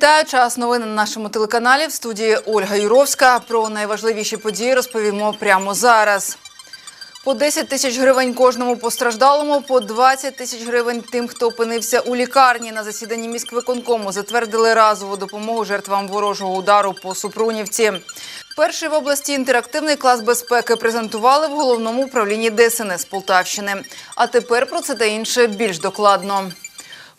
Вітаю час новин на нашому телеканалі. В студії Ольга Юровська. Про найважливіші події розповімо прямо зараз. По 10 тисяч гривень кожному постраждалому, по 20 тисяч гривень тим, хто опинився у лікарні. На засіданні міськвиконкому затвердили разову допомогу жертвам ворожого удару по Супрунівці. Перший в області інтерактивний клас безпеки презентували в головному управлінні ДСНС Полтавщини. А тепер про це та інше більш докладно.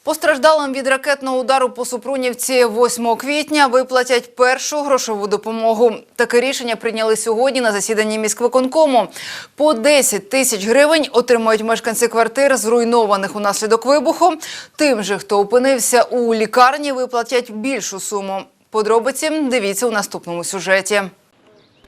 Постраждалим від ракетного удару по Супрунівці 8 квітня виплатять першу грошову допомогу. Таке рішення прийняли сьогодні на засіданні міськвиконкому. По 10 тисяч гривень отримають мешканці квартир, зруйнованих унаслідок вибуху. Тим же, хто опинився у лікарні, виплатять більшу суму. Подробиці дивіться у наступному сюжеті.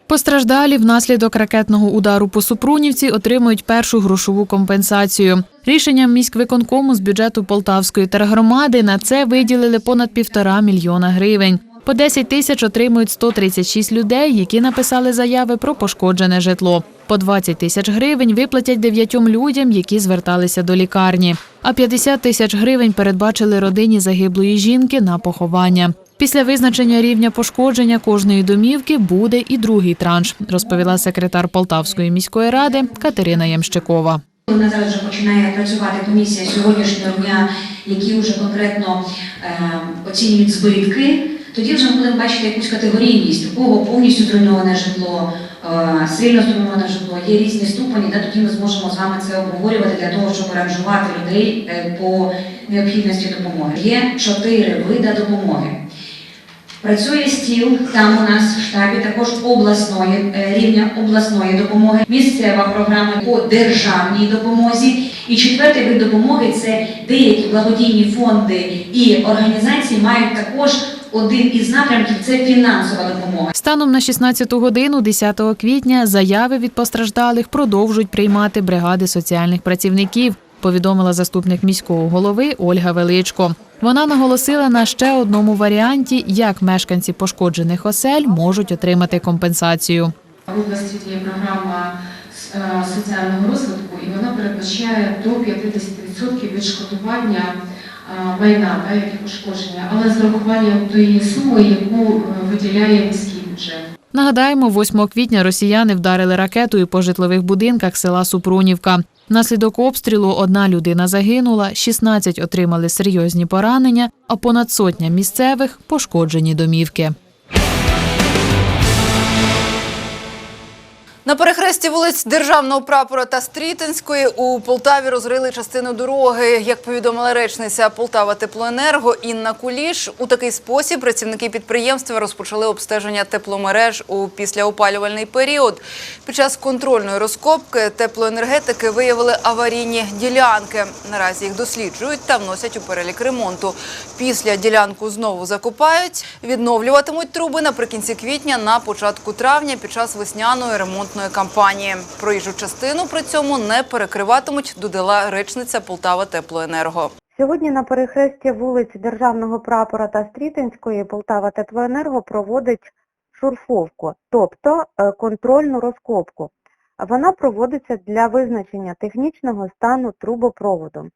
Постраждалі внаслідок ракетного удару по Супрунівці отримують першу грошову компенсацію. Рішенням міськвиконкому з бюджету Полтавської тергромади на це виділили понад півтора мільйона гривень. По 10 тисяч отримують 136 людей, які написали заяви про пошкоджене житло. По 20 тисяч гривень виплатять дев'ятьом людям, які зверталися до лікарні. А 50 тисяч гривень передбачили родині загиблої жінки на поховання. Після визначення рівня пошкодження кожної домівки буде і другий транш, розповіла секретар Полтавської міської ради Катерина Ямщикова. У нас зараз вже починає працювати комісія сьогоднішнього дня, які вже конкретно е, оцінюють збитки. Тоді вже ми будемо бачити якусь категорійність, у кого повністю зруйноване житло, е, сильно зруйноване житло, є різні ступені, де тоді ми зможемо з вами це обговорювати для того, щоб ранжувати людей е, по необхідності допомоги. Є чотири види допомоги. Працює стіл там у нас в штабі також обласної е, рівня обласної допомоги, місцева програма по державній допомозі. І четвертий вид допомоги це деякі благодійні фонди і організації мають також один із напрямків це фінансова допомога. Станом на 16 годину 10 квітня заяви від постраждалих продовжують приймати бригади соціальних працівників. Повідомила заступник міського голови Ольга Величко. Вона наголосила на ще одному варіанті, як мешканці пошкоджених осель можуть отримати компенсацію. В області є програма е, соціального розвитку, і вона передбачає до 50% відшкодування е, майна, та, які пошкодження, але з урахуванням тієї суми, яку е, виділяє міський бюджет. Нагадаємо, 8 квітня росіяни вдарили ракетою по житлових будинках села Супрунівка. Внаслідок обстрілу одна людина загинула, 16 отримали серйозні поранення, а понад сотня місцевих пошкоджені домівки. На перехресті вулиць Державного прапора та Стрітинської у Полтаві розрили частину дороги. Як повідомила речниця Полтава Теплоенерго Інна Куліш, у такий спосіб працівники підприємства розпочали обстеження тепломереж у післяопалювальний період. Під час контрольної розкопки теплоенергетики виявили аварійні ділянки. Наразі їх досліджують та вносять у перелік ремонту. Після ділянку знову закопають, відновлюватимуть труби наприкінці квітня на початку травня під час весняної ремонтної кампанії. Проїжджу частину при цьому не перекриватимуть, додала речниця Полтава Теплоенерго. Сьогодні на перехресті вулиць Державного прапора та Стрітинської Полтава Теплоенерго проводить шурфовку, тобто е, контрольну розкопку. Вона проводиться для визначення технічного стану трубопроводу.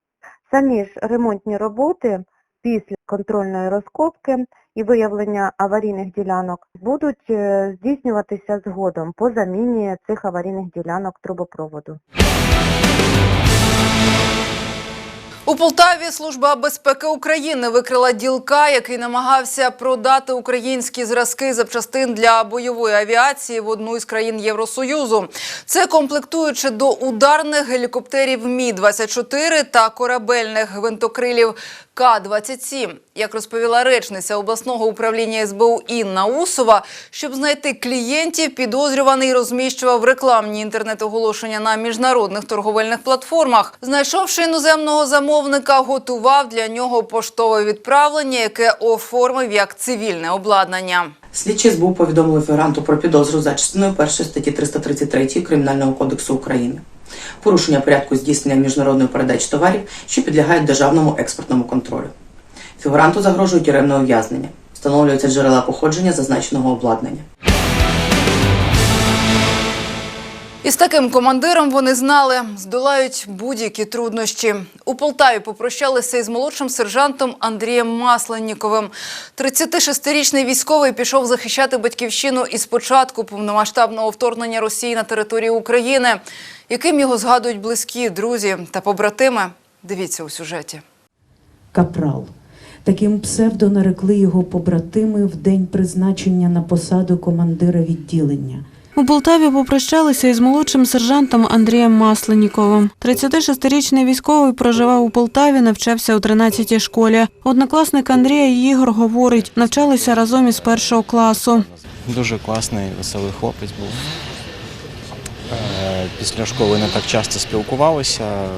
Самі ж ремонтні роботи після контрольної розкопки і виявлення аварійних ділянок будуть е, здійснюватися згодом по заміні цих аварійних ділянок трубопроводу. У Полтаві служба безпеки України викрила ділка, який намагався продати українські зразки запчастин для бойової авіації в одну із країн Євросоюзу. Це комплектуючи до ударних гелікоптерів Мі 24 та корабельних гвинтокрилів К-27. Як розповіла речниця обласного управління СБУ Інна Усова, щоб знайти клієнтів, підозрюваний розміщував рекламні інтернет-оголошення на міжнародних торговельних платформах. Знайшовши іноземного замовника, готував для нього поштове відправлення, яке оформив як цивільне обладнання. Слідчі СБУ повідомили фігуранту про підозру за частиною 1 статті 333 Кримінального кодексу України. Порушення порядку здійснення міжнародної передачі товарів, що підлягають державному експортному контролю. Фігуранту загрожує тюремне ув'язнення. Встановлюються джерела походження зазначеного обладнання. І з таким командиром вони знали, здолають будь-які труднощі. У Полтаві попрощалися із молодшим сержантом Андрієм Масленніковим. 36-річний військовий пішов захищати батьківщину із початку повномасштабного вторгнення Росії на територію України. Яким його згадують близькі, друзі та побратими? Дивіться у сюжеті. Капрал. Таким псевдо нарекли його побратими в день призначення на посаду командира відділення. У Полтаві попрощалися із молодшим сержантом Андрієм Масленніковим. 36-річний військовий проживав у Полтаві, навчався у 13-й школі. Однокласник Андрія Ігор говорить, навчалися разом із першого класу. Дуже класний, веселий хлопець був. Е, Після школи не так часто спілкувалися,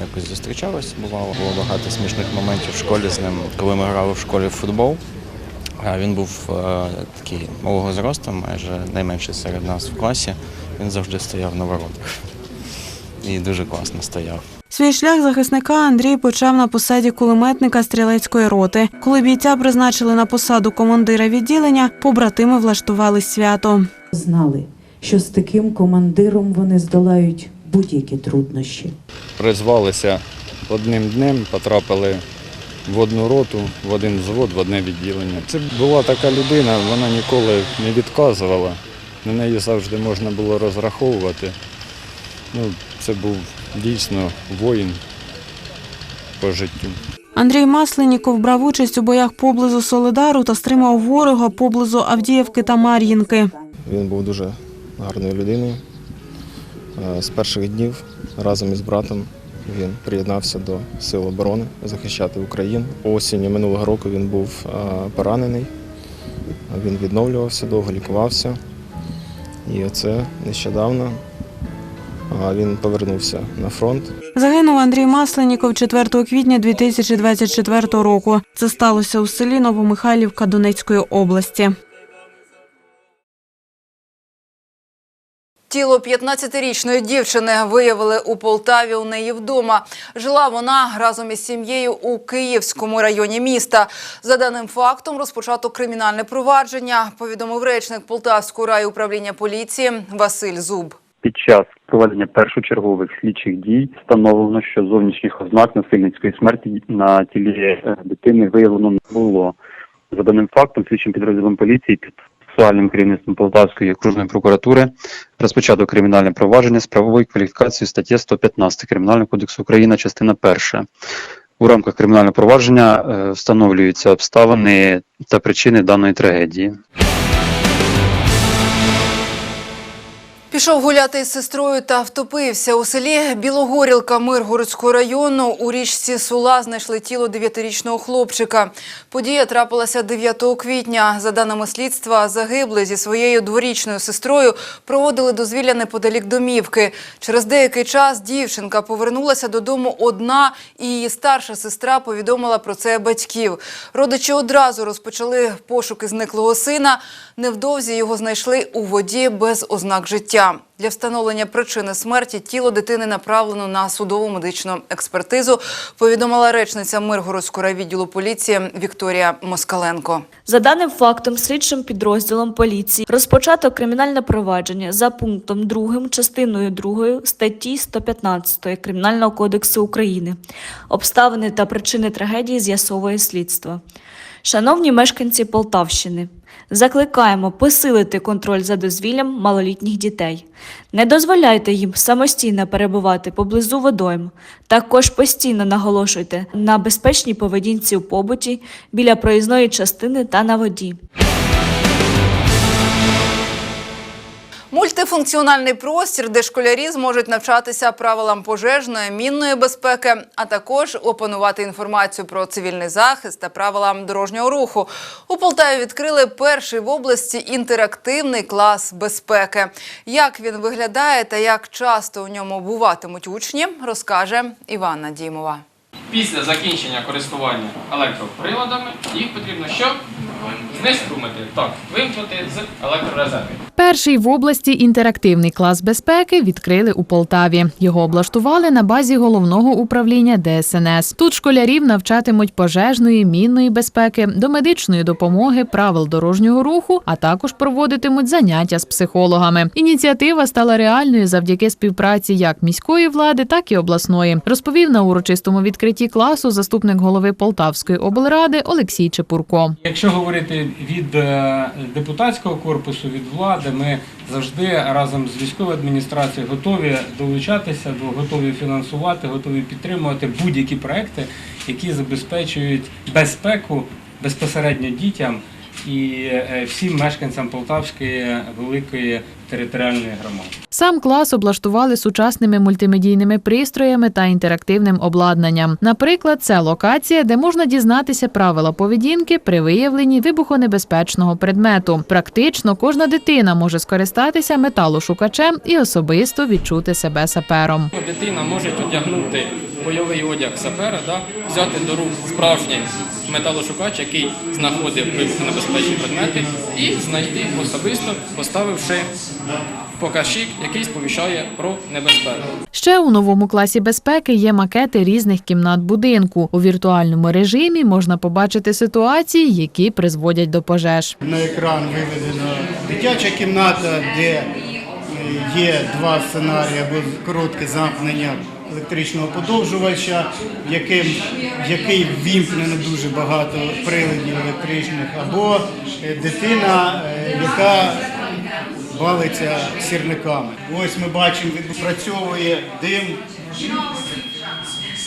якось зустрічалися, бувало. Було багато смішних моментів в школі з ним, коли ми грали в школі в футбол. А Він був е, такий малого зросту, майже найменший серед нас в класі. Він завжди стояв на воротах. І дуже класно стояв. Свій шлях захисника Андрій почав на посаді кулеметника стрілецької роти. Коли бійця призначили на посаду командира відділення, побратими влаштували свято. Знали, що з таким командиром вони здолають будь-які труднощі. призвалися одним днем, потрапили в одну роту, в один взвод, в одне відділення. Це була така людина, вона ніколи не відказувала. На неї завжди можна було розраховувати. Ну, це був дійсно воїн по життю. Андрій Масленніков брав участь у боях поблизу Солидару та стримав ворога поблизу Авдіївки та Мар'їнки. Він був дуже гарною людиною. Е, З перших днів разом із братом він приєднався до Сил оборони захищати Україну. Осінню минулого року він був е, поранений. Він відновлювався довго, лікувався. І оце нещодавно е, він повернувся на фронт. Загинув Андрій Масленніков 4 квітня 2024 року. Це сталося у селі Новомихайлівка Донецької області. Тіло 15-річної дівчини виявили у Полтаві у неї вдома. Жила вона разом із сім'єю у Київському районі міста. За даним фактом розпочато кримінальне провадження, повідомив речник Полтавського райуправління поліції Василь Зуб. Під час проведення першочергових слідчих дій встановлено, що зовнішніх ознак насильницької смерті на тілі е, дитини виявлено не було. За даним фактом, слідчим підрозділом поліції під процесуальним керівництвом Полтавської окружної прокуратури розпочато кримінальне провадження з правової кваліфікації статті 115 Кримінального кодексу України, частина перша. У рамках кримінального провадження е, встановлюються обставини та причини даної трагедії. Пішов гуляти із сестрою та втопився. У селі Білогорілка Миргородського району у річці Сула знайшли тіло дев'ятирічного хлопчика. Подія трапилася 9 квітня. За даними слідства, загиблий зі своєю дворічною сестрою проводили дозвілля неподалік домівки. Через деякий час дівчинка повернулася додому одна, і її старша сестра повідомила про це батьків. Родичі одразу розпочали пошуки зниклого сина. Невдовзі його знайшли у воді без ознак життя. Для встановлення причини смерті тіло дитини направлено на судову медичну експертизу, повідомила речниця Миргородського райвідділу поліції Вікторія Москаленко. За даним фактом, слідчим підрозділом поліції розпочато кримінальне провадження за пунктом 2 частиною 2 статті 115 Кримінального кодексу України. Обставини та причини трагедії з'ясовує слідство. Шановні мешканці Полтавщини, закликаємо посилити контроль за дозвіллям малолітніх дітей. Не дозволяйте їм самостійно перебувати поблизу водойм. Також постійно наголошуйте на безпечній поведінці у побуті, біля проїзної частини та на воді. Мультифункціональний простір, де школярі зможуть навчатися правилам пожежної, мінної безпеки, а також опанувати інформацію про цивільний захист та правилам дорожнього руху. У Полтаві відкрили перший в області інтерактивний клас безпеки. Як він виглядає та як часто у ньому буватимуть учні, розкаже Іванна Дімова. Після закінчення користування електроприладами їх потрібно що? Знеструмити. Так, вимкнути з електрорезервів. Перший в області інтерактивний клас безпеки відкрили у Полтаві. Його облаштували на базі головного управління ДСНС. Тут школярів навчатимуть пожежної, мінної безпеки, до медичної допомоги, правил дорожнього руху, а також проводитимуть заняття з психологами. Ініціатива стала реальною завдяки співпраці як міської влади, так і обласної. Розповів на урочистому відкритті класу заступник голови Полтавської облради Олексій Чепурко. Якщо говорити від е, депутатського корпусу, від влади, ми завжди разом з військовою адміністрацією готові долучатися, до- готові фінансувати, готові підтримувати будь-які проекти, які забезпечують безпеку безпосередньо дітям і е, всім мешканцям Полтавської великої територіальної громади. Сам клас облаштували сучасними мультимедійними пристроями та інтерактивним обладнанням. Наприклад, це локація, де можна дізнатися правила поведінки при виявленні вибухонебезпечного предмету. Практично кожна дитина може скористатися металошукачем і особисто відчути себе сапером. Дитина може одягнути бойовий одяг сапера, да, взяти до рук справжній металошукач, який знаходив вибухонебезпечні предмети, і знайти особисто, поставивши показчик, який сповіщає про небезпеку. Ще у новому класі безпеки є макети різних кімнат будинку. У віртуальному режимі можна побачити ситуації, які призводять до пожеж. На екран виведена дитяча кімната, де е, є два сценарії або коротке замкнення електричного подовжувача, яким, який ввімкнено дуже багато приладів електричних, або е, дитина, е, яка валиться сірниками. Ось ми бачимо, відпрацьовує дим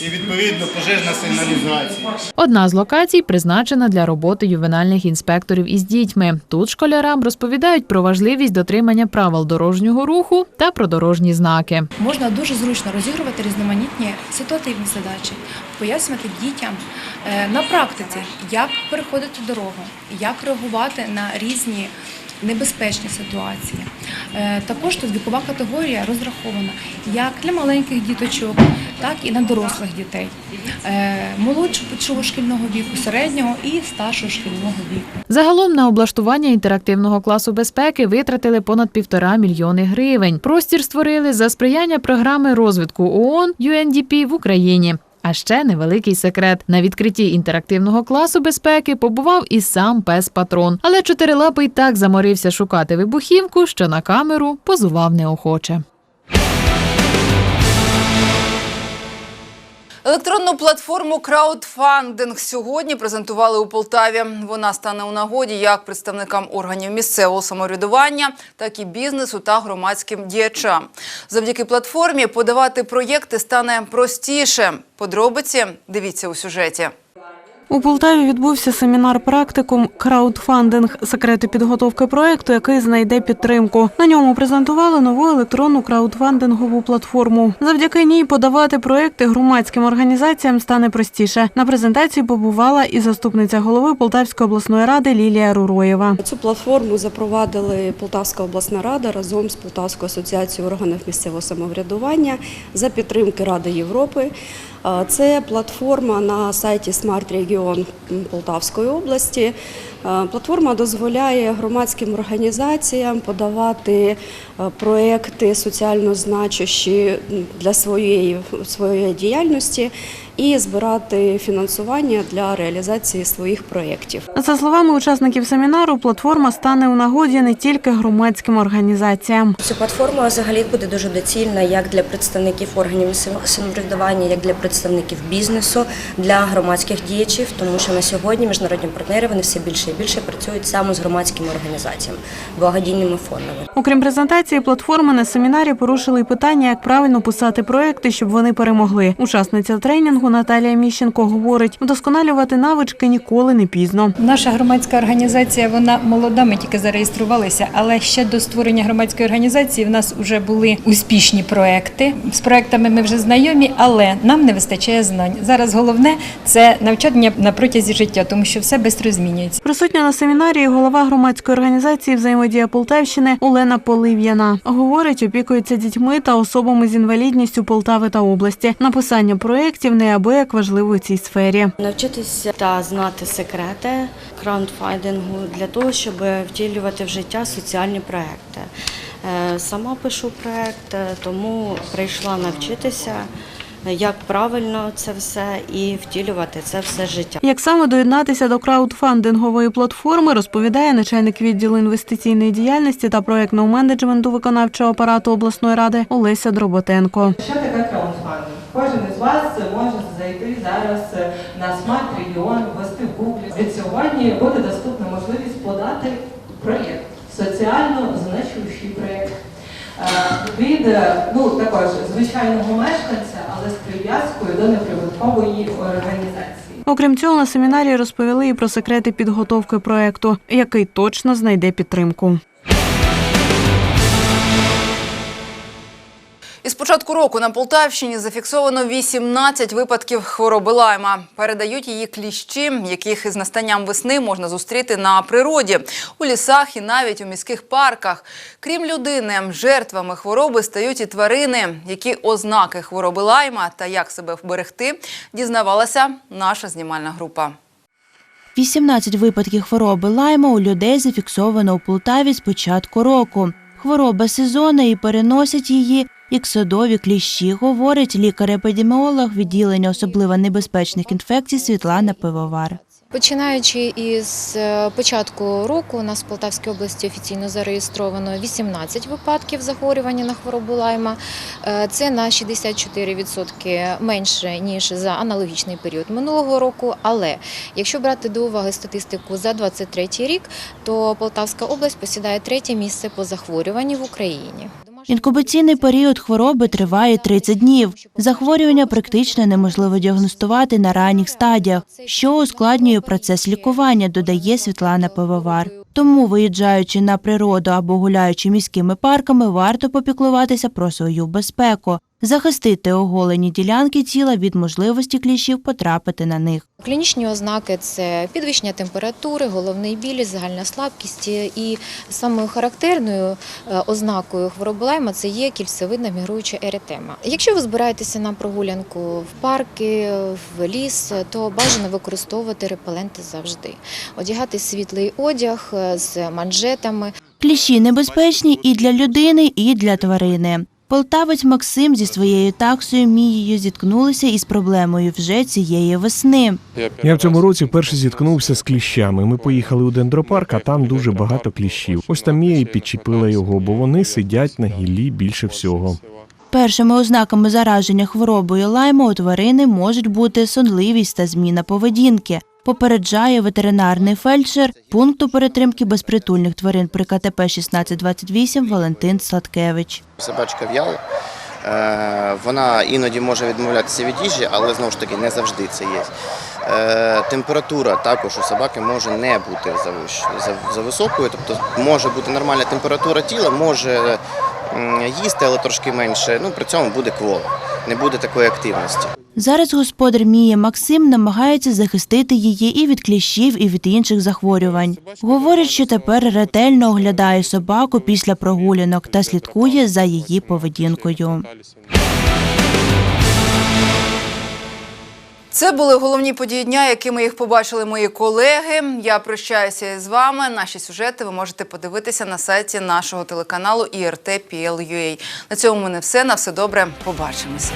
і відповідно пожежна сигналізація. Одна з локацій призначена для роботи ювенальних інспекторів із дітьми. Тут школярам розповідають про важливість дотримання правил дорожнього руху та про дорожні знаки. Можна дуже зручно розігрувати різноманітні ситуативні задачі, пояснювати дітям е, на практиці, як переходити дорогу, як реагувати на різні небезпечні ситуації. Е, Також тут вікова категорія розрахована як для маленьких діточок, так і на дорослих дітей, Е, молодшого шкільного віку, середнього і старшого шкільного віку. Загалом на облаштування інтерактивного класу безпеки витратили понад півтора мільйони гривень. Простір створили за сприяння програми розвитку ООН UNDP в Україні. А ще невеликий секрет. На відкритті інтерактивного класу безпеки побував і сам пес патрон. Але чотирилапий так заморився шукати вибухівку, що на камеру позував неохоче. Електронну платформу краудфандинг сьогодні презентували у Полтаві. Вона стане у нагоді як представникам органів місцевого самоврядування, так і бізнесу та громадським діячам. Завдяки платформі подавати проєкти стане простіше. Подробиці дивіться у сюжеті. У Полтаві відбувся семінар практикум краудфандинг секрети підготовки проекту, який знайде підтримку. На ньому презентували нову електронну краудфандингову платформу. Завдяки ній подавати проекти громадським організаціям стане простіше. На презентації побувала і заступниця голови Полтавської обласної ради Лілія Руроєва. Цю платформу запровадили Полтавська обласна рада разом з Полтавською асоціацією органів місцевого самоврядування за підтримки Ради Європи. А, Це платформа на сайті Smart Region Полтавської області. А, Платформа дозволяє громадським організаціям подавати проекти соціально значущі для своєї, своєї діяльності і збирати фінансування для реалізації своїх проєктів. За словами учасників семінару, платформа стане у нагоді не тільки громадським організаціям. Ця платформа взагалі буде дуже доцільна як для представників органів самоврядування, як для представників бізнесу, для громадських діячів, тому що на сьогодні міжнародні партнери вони все більше і більше працюють саме з громадськими організаціями, благодійними фондами. Окрім презентації платформи, на семінарі порушили й питання, як правильно писати проекти, щоб вони перемогли. Учасниця тренінгу Наталія Міщенко говорить, вдосконалювати навички ніколи не пізно. Наша громадська організація вона молода. Ми тільки зареєструвалися, але ще до створення громадської організації в нас вже були успішні проекти. З проектами ми вже знайомі, але нам не вистачає знань. Зараз головне це навчання на протязі життя, тому що все швидко змінюється. Присутня на семінарі голова громадської організації Взаємодія Полтавщини Олена Полив'яна. Говорить, опікується дітьми та особами з інвалідністю Полтави та області. Написання проєктів неабияк важливо у цій сфері. Навчитися та знати секрети краундфандингу для того, щоб втілювати в життя соціальні проекти. Е, Сама пишу проект, е, тому прийшла навчитися, як правильно це все і втілювати це все життя. Як саме доєднатися до краудфандингової платформи, розповідає начальник відділу інвестиційної діяльності та проєктного менеджменту виконавчого апарату обласної ради Олеся Дроботенко. Що таке краудфандинг? Кожен із вас може зайти зараз на смарт регіон, ввести в Google. Від сьогодні буде доступна можливість подати проєкт, соціально значущий проєкт. Е, Від е, ну також звичайного мешканця, але з прив'язкою до неприбуткової організації. Окрім цього, на семінарі розповіли і про секрети підготовки проекту, який точно знайде підтримку. Із початку року на Полтавщині зафіксовано 18 випадків хвороби лайма. Передають її кліщі, яких із настанням весни можна зустріти на природі, у лісах і навіть у міських парках. Крім людини, жертвами хвороби стають і тварини. Які ознаки хвороби лайма та як себе вберегти, дізнавалася наша знімальна група. 18 випадків хвороби лайма у людей зафіксовано у Полтаві з початку року. Хвороба сезонна і переносять її іксодові кліщі, говорить лікар-епідеміолог відділення особливо небезпечних інфекцій Світлана Пивовар. Починаючи із е, початку року, у нас в Полтавській області офіційно зареєстровано 18 випадків захворювання на хворобу лайма. Е, Це на 64% менше ніж за аналогічний період минулого року. Але якщо брати до уваги статистику за 2023 рік, то Полтавська область посідає третє місце по захворюванню в Україні. Інкубаційний період хвороби триває 30 днів. Захворювання практично неможливо діагностувати на ранніх стадіях, що ускладнює процес лікування, додає Світлана Пивовар. Тому, виїжджаючи на природу або гуляючи міськими парками, варто попіклуватися про свою безпеку, захистити оголені ділянки тіла від можливості кліщів потрапити на них. Клінічні ознаки це підвищення температури, головний біль, загальна слабкість. І самою характерною е, ознакою хвороби лайма це є кільцевидна мігруюча еретема. Якщо ви збираєтеся на прогулянку в парки, в ліс, то бажано використовувати репеленти завжди. Одягати світлий одяг е, з манжетами. Кліщі небезпечні і для людини, і для тварини. Полтавець Максим зі своєю таксою Мією зіткнулися із проблемою вже цієї весни. Я в цьому році вперше зіткнувся з кліщами. Ми поїхали у дендропарк, а там дуже багато кліщів. Ось там Мія і підчепила його, бо вони сидять на гіллі більше всього. Першими ознаками зараження хворобою лайма у тварини можуть бути сонливість та зміна поведінки. Попереджає ветеринарний фельдшер пункту перетримки безпритульних тварин при КТП 1628 Валентин Сладкевич. Собачка в'яла. Е, Вона іноді може відмовлятися від їжі, але знову ж таки не завжди це є. Е, Температура також у собаки може не бути за- високою, тобто може бути нормальна температура тіла, може їсти, але трошки менше. Ну при цьому буде квола, не буде такої активності. Зараз господар Мії Максим намагається захистити її і від кліщів, і від інших захворювань. Говорить, що тепер ретельно оглядає собаку після прогулянок та слідкує за її поведінкою. Це були головні події дня, якими їх побачили мої колеги. Я прощаюся з вами. Наші сюжети ви можете подивитися на сайті нашого телеканалу IRT.PL.UA. На цьому в мене все. На все добре. Побачимося.